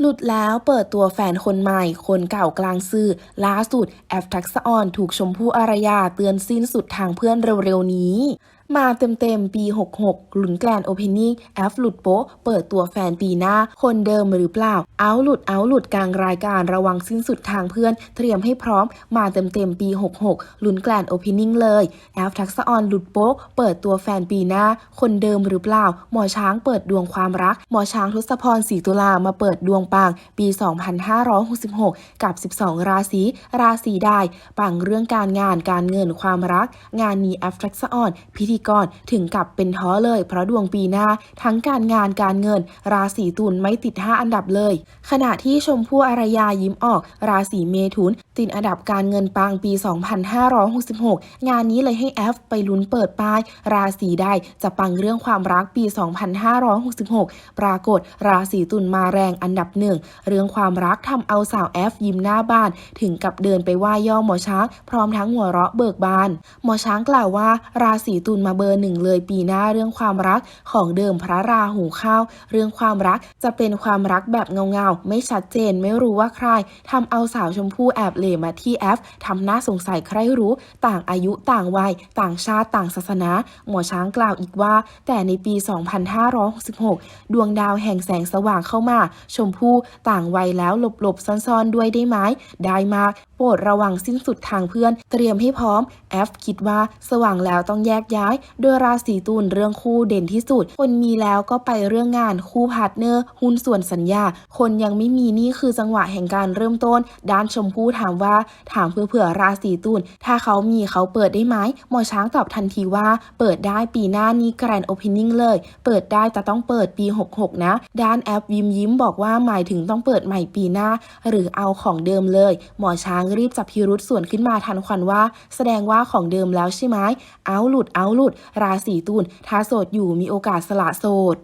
หลุดแล้วเปิดตัวแฟนคนใหม่ คนเก่ากลางซื่อ ล่าสุด แอฟทักษออนถูกชมพู่อารยาเตือนสิ้นสุดทางเพื่อนเร็วๆนี้มาเต็มๆ ปี 66 หลุนแกลนโอเพนนิ่งแอฟหลุดโป๊ะเปิดตัวแฟนปีหน้า คนเดิมหรือเปล่า เอาหลุดเอาหลุดกลางรายการระวังสิ้นสุดทางเพื่อน เตรียมให้พร้อม มาเต็มๆ ปี 66 หลุนแกลนโอเพนนิ่งเลยแอฟทักษะออนหลุดโป๊ะเปิดตัวแฟนปีหน้า คนเดิมหรือเปล่า หมอช้างเปิดดวงความรัก หมอช้างทศพรศรีตุลามาเปิดดวงปังปี 2566 กับ 12 ราศีราศีได้ปังเรื่องการงานการเงินความรัก งานนี้แอฟทักษะออนพิธีกรถึงกับเป็นท้อเลย เพราะดวงปีหน้า ทั้งการงานการเงิน ราศีตุลไม่ติด 5 อันดับเลย ขณะที่ชมพู่อารยายิ้มออก ราศีเมถุน ติดอันดับการเงินปังปี 2566 งานนี้เลยให้แอฟไปลุ้นเปิดป้าย ราศีใดจะปังเรื่องความรักปี 2566 ปรากฏราศีตุลมาแรงอันดับหนึ่งเรื่องความรักทำเอาสาวแอฟยิ้มหน้าบาน ถึงกับเดินไปไหว้ย่อหมอช้าง พร้อมทั้งหัวเราะเบิกบาน หมอช้างกล่าวว่า ราศีตุลมาเบอร์หนึ่งเลยปีหน้าเรื่องความรักของเดิมพระราหูเข้า เรื่องความรักจะเป็นความรักแบบเงาๆ ไม่ชัดเจนไม่รู้ว่าใครทำเอาสาวชมพู่แอบเหลมาที่แอฟทำหน้าสงสัยใครรู้ ต่างอายุต่างวัย ต่างชาติต่างศาสนา หมอช้างกล่าวอีกว่า แต่ในปี 2566 ดวงดาวแห่งแสงสว่างเข้ามา ชมพู่ต่างวัยแล้วหลบๆซ่อนๆด้วยได้ไหมได้มากโปรดระวังสิ้นสุดทางเพื่อน เตรียมให้พร้อมแอฟคิดว่าสว่างแล้วต้องแยกย้ายโดยราศีตุลเรื่องคู่เด่นที่สุด คนมีแล้วก็ไปเรื่องงานคู่พาร์ทเนอร์ หุ้นส่วนสัญญา คนยังไม่มีนี่คือจังหวะแห่งการเริ่มต้น ด้านชมพู่ถามว่า ถามเพื่อเผื่อราศีตุลถ้าเขามีเขาเปิดได้ไหมหมอช้างตอบทันทีว่า เปิดได้ปีหน้านี้แกรนโอเพนนิ่งเลย เปิดได้แต่ต้องเปิดปี 66 นะ ด้านแอปยิ้มยิ้มบอกว่าหมายถึงต้องเปิดใหม่ปีหน้า หรือเอาของเดิมเลย หมอช้างรีบจับพิรุษส่วนขึ้นมาทันควันว่า แสดงว่าของเดิมแล้วใช่ไหมเอาหลุดเอาหลุดราศีตุลถ้าโสดอยู่มีโอกาสสละโสด